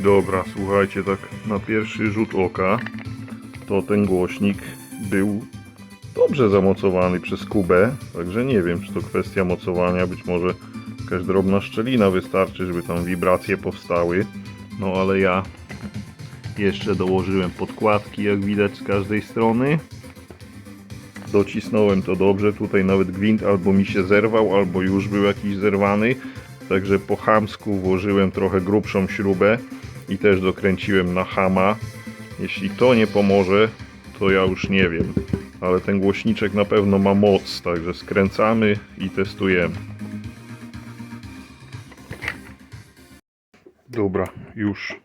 Dobra, słuchajcie, tak na pierwszy rzut oka to ten głośnik był dobrze zamocowany przez Kubę, także nie wiem, czy to kwestia mocowania, być może jakaś drobna szczelina wystarczy, żeby tam wibracje powstały, no ale ja jeszcze dołożyłem podkładki, jak widać z każdej strony. Docisnąłem to dobrze, tutaj nawet gwint albo mi się zerwał, albo już był jakiś zerwany, także po chamsku włożyłem trochę grubszą śrubę i też dokręciłem na hama. Jeśli to nie pomoże, to ja już nie wiem, ale ten głośniczek na pewno ma moc, także skręcamy i testujemy. Dobra, już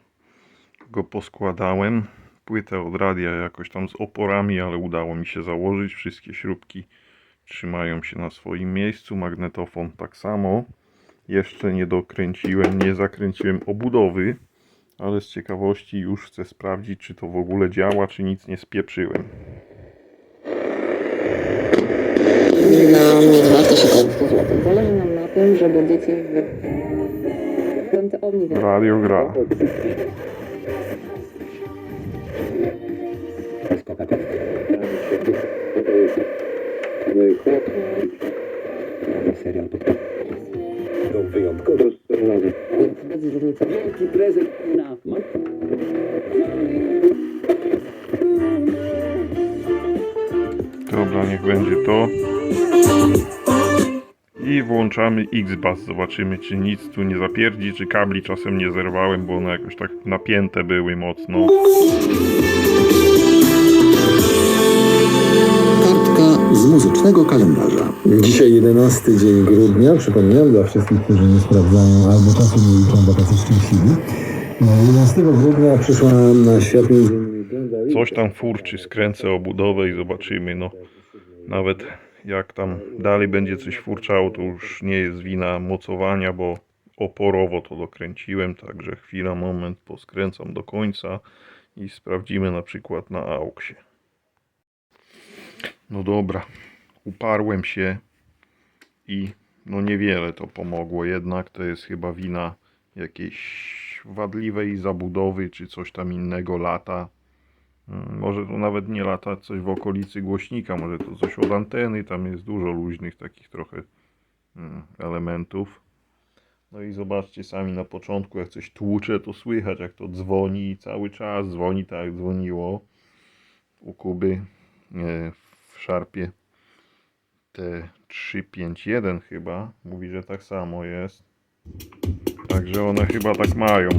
go poskładałem. Płytę od radia jakoś tam z oporami, ale udało mi się założyć. Wszystkie śrubki trzymają się na swoim miejscu. Magnetofon tak samo. Jeszcze nie dokręciłem, nie zakręciłem obudowy, ale z ciekawości już chcę sprawdzić, czy to w ogóle działa, czy nic nie spieprzyłem. na 12 sekund. Zależy nam na tym, żeby dzieci w... Radio gra. serial to wyjątkowo różnicy. Wielki prezent na Dobra, niech będzie to. I włączamy X-Bus. Zobaczymy, czy nic tu nie zapierdzi, czy kabli czasem nie zerwałem, bo one jakoś tak napięte były mocno. Muzycznego kalendarza. Dzisiaj 11 dzień grudnia, przypominam dla wszystkich, którzy nie sprawdzają albo czasem nie liczą wakacji szczęśliwi. No, 11 grudnia przyszła na świat. Coś tam furczy, skręcę obudowę i zobaczymy. No, nawet jak tam dalej będzie coś furczało, to już nie jest wina mocowania, bo oporowo to dokręciłem. Także chwila, moment, poskręcam do końca i sprawdzimy na przykład na auksie. No dobra, uparłem się i no niewiele to pomogło jednak. To jest chyba wina jakiejś wadliwej zabudowy czy coś tam innego lata. Mm, Może to nawet nie lata coś w okolicy głośnika, może to coś od anteny, tam jest dużo luźnych takich trochę mm, elementów. No i zobaczcie sami na początku, jak coś tłucze, to słychać jak to dzwoni cały czas dzwoni tak jak dzwoniło u Kuby w szarpie T351 chyba. Mówi, że tak samo jest. Także one chyba tak mają.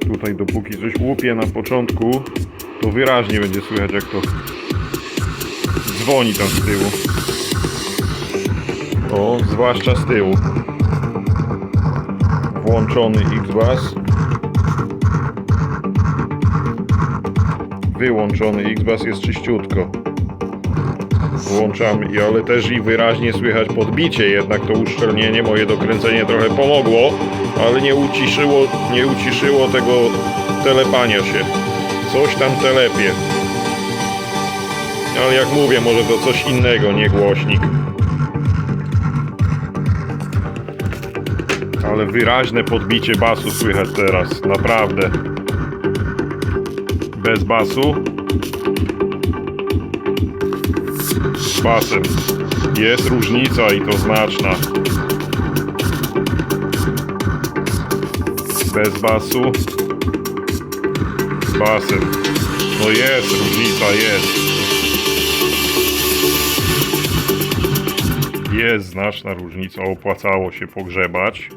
Tutaj dopóki coś łupie na początku, to wyraźnie będzie słychać jak to dzwoni tam z tyłu. O, zwłaszcza z tyłu. Włączony X-Bass. Wyłączony X-Bass jest czyściutko. Włączamy, i ale też i wyraźnie słychać podbicie, jednak to uszczelnienie, moje dokręcenie trochę pomogło, ale nie uciszyło, nie uciszyło tego telepania się. Coś tam telepie. Ale jak mówię, może to coś innego, nie głośnik. Ale wyraźne podbicie basu słychać teraz, naprawdę. Bez basu. Z basem. Jest różnica i to znaczna. Bez basu. Z basem. No jest różnica, jest. Jest znaczna różnica, opłacało się pogrzebać.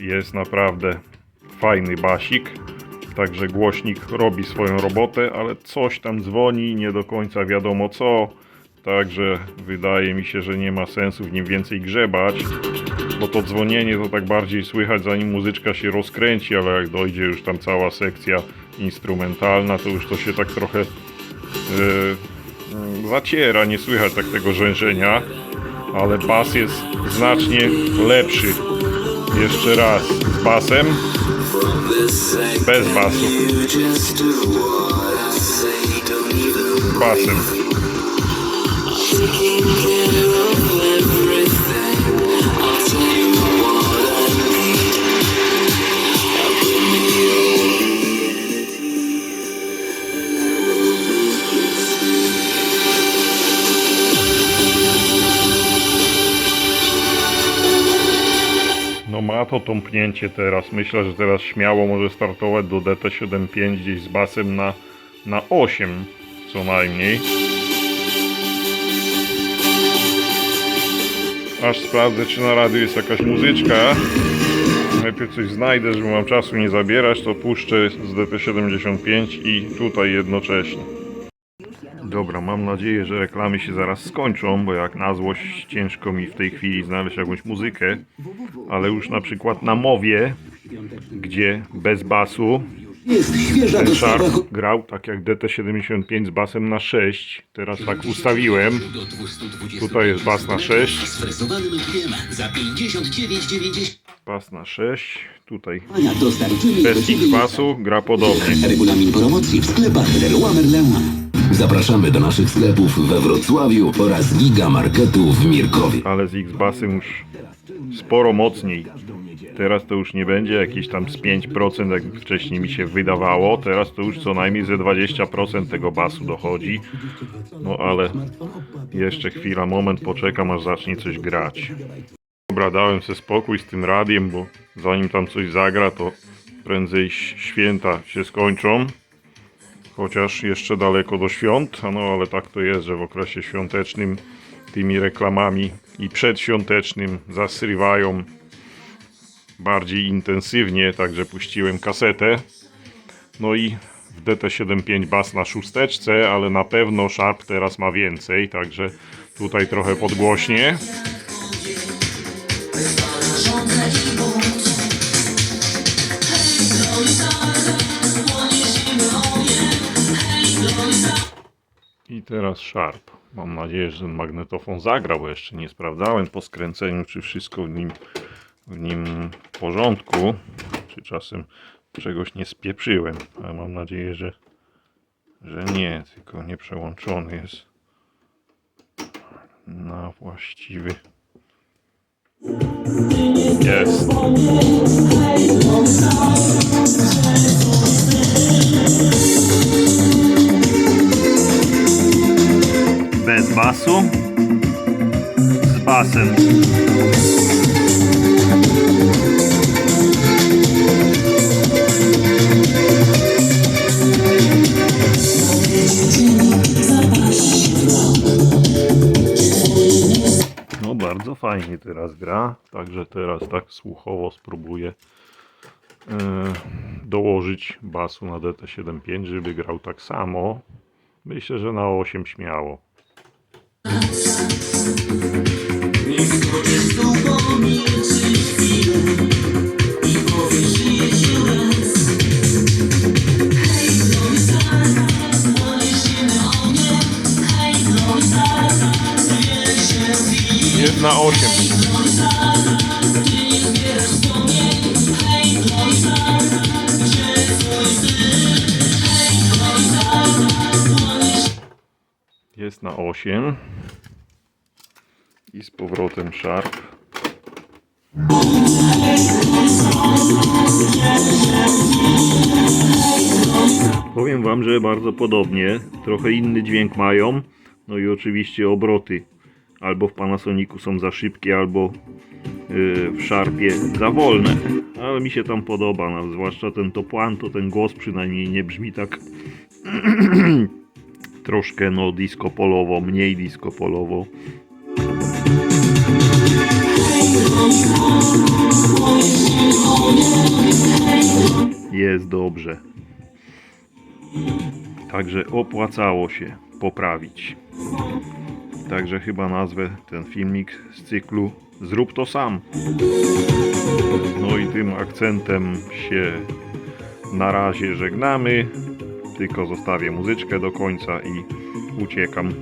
Jest naprawdę fajny basik. Także głośnik robi swoją robotę, ale coś tam dzwoni, nie do końca wiadomo co. Także wydaje mi się, że nie ma sensu w nim więcej grzebać, bo to dzwonienie to tak bardziej słychać zanim muzyczka się rozkręci, ale jak dojdzie już tam cała sekcja instrumentalna, to już to się tak trochę yy, zaciera, nie słychać tak tego rzężenia, ale bas jest znacznie lepszy. Jeszcze raz, z basem, bez basu. Basem. To tąpnięcie teraz. Myślę, że teraz śmiało może startować do DT75 gdzieś z basem na, na 8 co najmniej. Aż sprawdzę, czy na radiu jest jakaś muzyczka. Najpierw coś znajdę, żeby mam czasu nie zabierać, to puszczę z DT75 i tutaj jednocześnie. Dobra, mam nadzieję, że reklamy się zaraz skończą, bo jak na złość ciężko mi w tej chwili znaleźć jakąś muzykę, ale już na przykład na mowie, gdzie bez basu ten Sharp grał tak jak DT75 z basem na 6. Teraz tak ustawiłem. do 220 Tutaj jest bas na 6, Sfresowanym okiem za 59,90 bas na 6. Tutaj bez X basu gra podobnie. Regulamin promocji w sklepach Leroy Merlin. Zapraszamy do naszych sklepów we Wrocławiu oraz Giga Marketu w Mirkowie. ale z X-Basem już sporo mocniej. Teraz to już nie będzie jakieś tam z 5%, jak wcześniej mi się wydawało. Teraz to już co najmniej ze 20% tego basu dochodzi. No ale jeszcze chwila, moment, poczekam aż zacznie coś grać. Dobra, dałem sobie spokój z tym radiem, bo zanim tam coś zagra, to prędzej święta się skończą. Chociaż jeszcze daleko do świąt, no ale tak to jest, że w okresie świątecznym tymi reklamami i przedświątecznym zasrywają bardziej intensywnie, także puściłem kasetę. No i w DT75 bas na szósteczce, ale na pewno Sharp teraz ma więcej, także tutaj trochę podgłośnie. Teraz Sharp. Mam nadzieję, że ten magnetofon zagra, bo jeszcze nie sprawdzałem po skręceniu, czy wszystko w nim, w nim porządku, czy czasem czegoś nie spieprzyłem, ale mam nadzieję, że, że nie, tylko nie przełączony jest na właściwy. Jest. Bez basu z basem. No bardzo fajnie teraz gra, także teraz tak słuchowo spróbuję e, dołożyć basu na DT75, żeby grał tak samo. Myślę, że na 8 śmiało.「いつもどこに Jest na 8. I z powrotem Sharp. Powiem Wam, że bardzo podobnie. Trochę inny dźwięk mają. No i oczywiście obroty albo w Panasonicu są za szybkie, albo yy, w Sharpie za wolne. Ale mi się tam podoba, no, zwłaszcza ten topłan, to ten głos przynajmniej nie brzmi tak troszkę no disco polowo, mniej disco polowo. Jest dobrze. Także opłacało się poprawić. Także chyba nazwę ten filmik z cyklu Zrób to sam. No i tym akcentem się na razie żegnamy. Tylko zostawię muzyczkę do końca i uciekam.